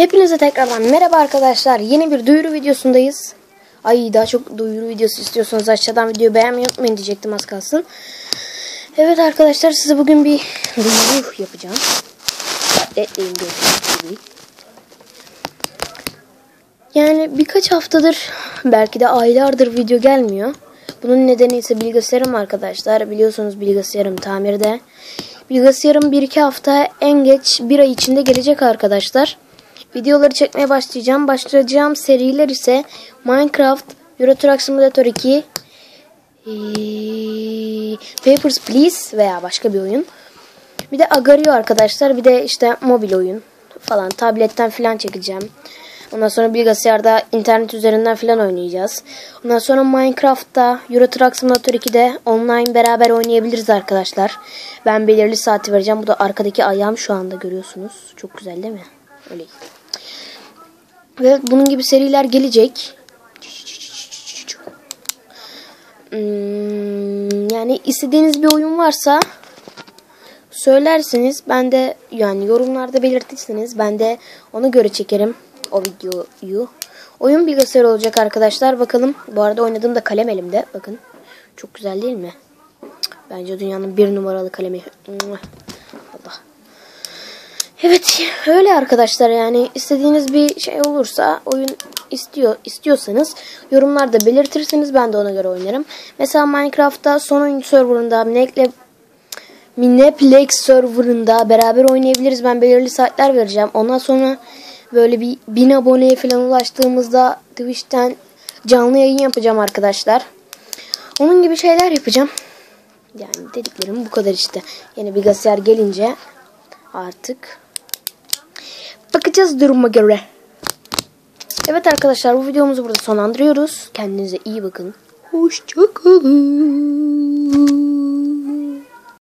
Hepinize tekrardan merhaba arkadaşlar. Yeni bir duyuru videosundayız. Ay daha çok duyuru videosu istiyorsanız aşağıdan videoyu beğenmeyi unutmayın diyecektim az kalsın. Evet arkadaşlar size bugün bir duyuru yapacağım. Gördüğünüz gibi. Yani birkaç haftadır belki de aylardır video gelmiyor. Bunun nedeni ise bilgisayarım arkadaşlar. Biliyorsunuz bilgisayarım tamirde. Bilgisayarım 1-2 hafta en geç bir ay içinde gelecek arkadaşlar. Videoları çekmeye başlayacağım. Başlayacağım seriler ise Minecraft, Euro Truck Simulator 2, ee, Papers, Please veya başka bir oyun. Bir de Agario arkadaşlar. Bir de işte mobil oyun falan. Tabletten falan çekeceğim. Ondan sonra bilgisayarda internet üzerinden falan oynayacağız. Ondan sonra Minecraft'ta Euro Truck Simulator 2'de online beraber oynayabiliriz arkadaşlar. Ben belirli saati vereceğim. Bu da arkadaki ayağım şu anda görüyorsunuz. Çok güzel değil mi? Öyle. Ve bunun gibi seriler gelecek. Hmm, yani istediğiniz bir oyun varsa söylerseniz ben de yani yorumlarda belirtirseniz ben de ona göre çekerim o videoyu. Oyun bilgisayar olacak arkadaşlar. Bakalım. Bu arada oynadığımda kalem elimde. Bakın. Çok güzel değil mi? Bence dünyanın bir numaralı kalemi. Evet öyle arkadaşlar yani istediğiniz bir şey olursa oyun istiyor istiyorsanız yorumlarda belirtirseniz ben de ona göre oynarım. Mesela Minecraft'ta son oyun serverında Minecraft Mineplex serverında beraber oynayabiliriz. Ben belirli saatler vereceğim. Ondan sonra böyle bir bin aboneye falan ulaştığımızda Twitch'ten canlı yayın yapacağım arkadaşlar. Onun gibi şeyler yapacağım. Yani dediklerim bu kadar işte. Yeni bir bilgisayar gelince artık bakacağız duruma göre. Evet arkadaşlar bu videomuzu burada sonlandırıyoruz. Kendinize iyi bakın. Hoşçakalın.